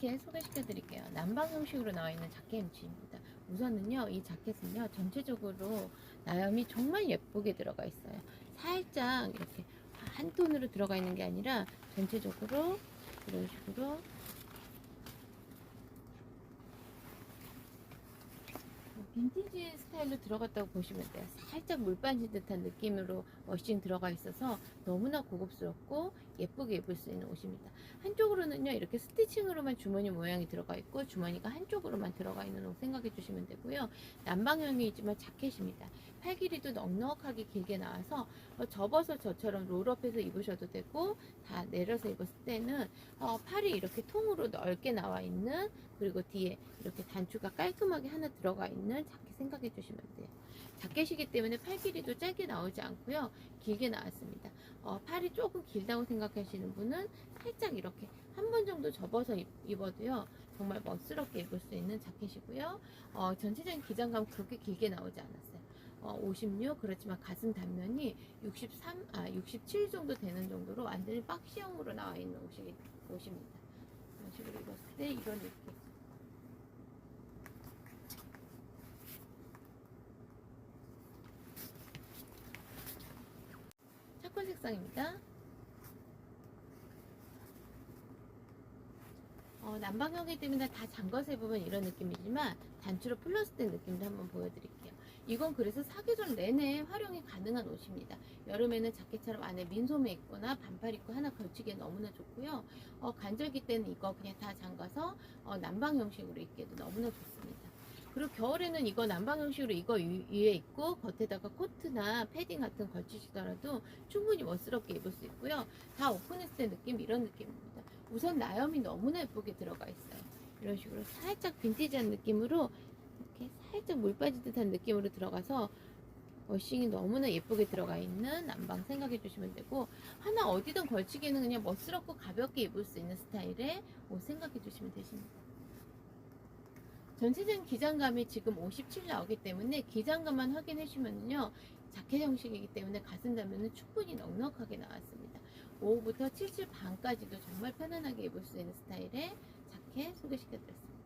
자켓 소개시켜 드릴게요. 남방 형식으로 나와 있는 자켓 햄치입니다. 우선은요, 이 자켓은요, 전체적으로 나염이 정말 예쁘게 들어가 있어요. 살짝 이렇게 한 톤으로 들어가 있는 게 아니라 전체적으로 이런 식으로 빈티지 스타일로 들어갔다고 보시면 돼요. 살짝 물 빠진 듯한 느낌으로 워싱 들어가 있어서 너무나 고급스럽고 예쁘게 입을 수 있는 옷입니다. 한쪽으로는요 이렇게 스티칭으로만 주머니 모양이 들어가 있고 주머니가 한쪽으로만 들어가 있는 옷 생각해 주시면 되고요. 남방형이지만 자켓입니다. 팔 길이도 넉넉하게 길게 나와서 어, 접어서 저처럼 롤업해서 입으셔도 되고 다 내려서 입었을 때는 어, 팔이 이렇게 통으로 넓게 나와 있는 그리고 뒤에 이렇게 단추가 깔끔하게 하나 들어가 있는 자켓 생각해 주시면 돼요. 자켓이기 때문에 팔 길이도 짧게 나오지 않고요. 길게 나왔습니다. 어, 팔이 조금 길다고 생각하시는 분은 살짝 이렇게 한 번 정도 접어서 입, 입어도요. 정말 멋스럽게 입을 수 있는 자켓이고요. 어, 전체적인 기장감 그렇게 길게 나오지 않았어요. 어, 56 그렇지만 가슴 단면이 63, 아 67 정도 되는 정도로 완전히 박시형으로 나와 있는 옷이, 옷입니다. 이런 식으로 입었을 때 이런 느낌. 색상입니다. 어, 난방형이기 때문에 다 잠궈서 입으면 이런 느낌이지만 단추로 풀렀을 때 느낌도 한번 보여드릴게요. 이건 그래서 사계절 내내 활용이 가능한 옷입니다. 여름에는 자켓처럼 안에 민소매 입거나 반팔 입고 하나 걸치기에 너무나 좋고요. 어, 간절기 때는 이거 그냥 다 잠가서 어, 난방 형식으로 입기에도 너무나 좋습니다. 그리고 겨울에는 이거 난방 형식으로 이거 위- 위에 입고 겉에다가 코트나 패딩 같은 거 걸치시더라도 충분히 멋스럽게 입을 수 있고요. 다 오픈했을 때 느낌 이런 느낌입니다. 우선 나염이 너무나 예쁘게 들어가 있어요. 이런 식으로 살짝 빈티지한 느낌으로 이렇게 살짝 물 빠진 듯한 느낌으로 들어가서 워싱이 너무나 예쁘게 들어가 있는 난방 생각해 주시면 되고 하나 어디든 걸치기는 그냥 멋스럽고 가볍게 입을 수 있는 스타일의 옷 생각해 주시면 되십니다. 전체적인 기장감이 지금 57 나오기 때문에 기장감만 확인해 주시면요 자켓 형식이기 때문에 가슴 단면은 충분히 넉넉하게 나왔습니다. 5부터 77 반까지도 정말 편안하게 입을 수 있는 스타일의 자켓 소개시켜 드렸습니다.